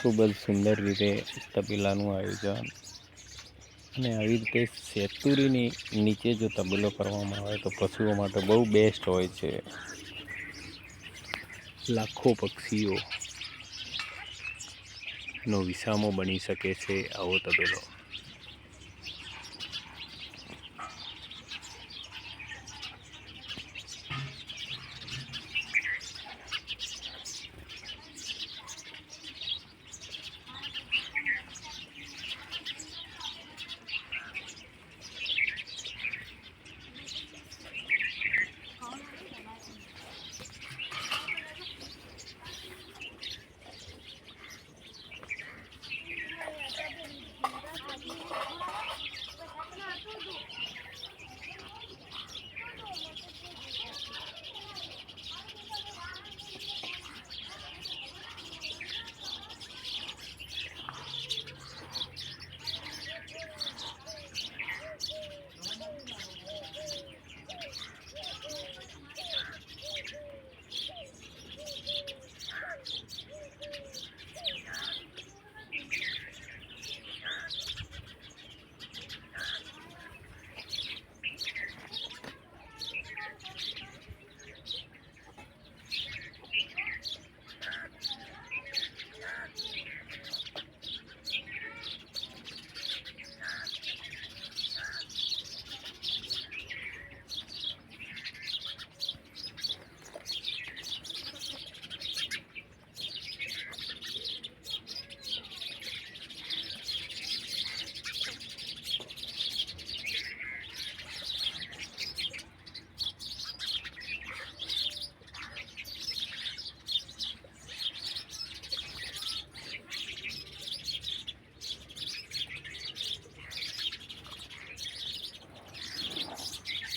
ખૂબ જ સુંદર રીતે તબેલાનું આયોજન અને આવી રીતે સેતુરીની નીચે જો તબેલો કરવામાં આવે તો પશુઓ માટે બહુ બેસ્ટ હોય છે. લાખો પક્ષીઓ નો વિસામો બની શકે છે આવો તબેલો.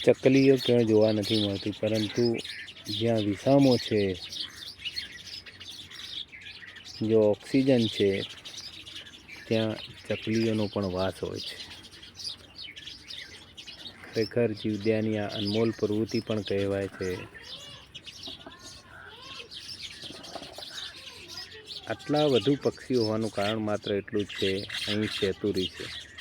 ચકલીઓ ક્યાંય જોવા નથી મળતી, પરંતુ જ્યાં વિસામો છે, જો ઓક્સિજન છે, ત્યાં ચકલીઓનો પણ વાસ હોય છે. ખરેખર જીવદયાની આ અનમોલ પ્રવૃત્તિ પણ કહેવાય છે. આટલા વધુ પક્ષીઓ હોવાનું કારણ માત્ર એટલું જ છે, અહીં ચેતુરી છે.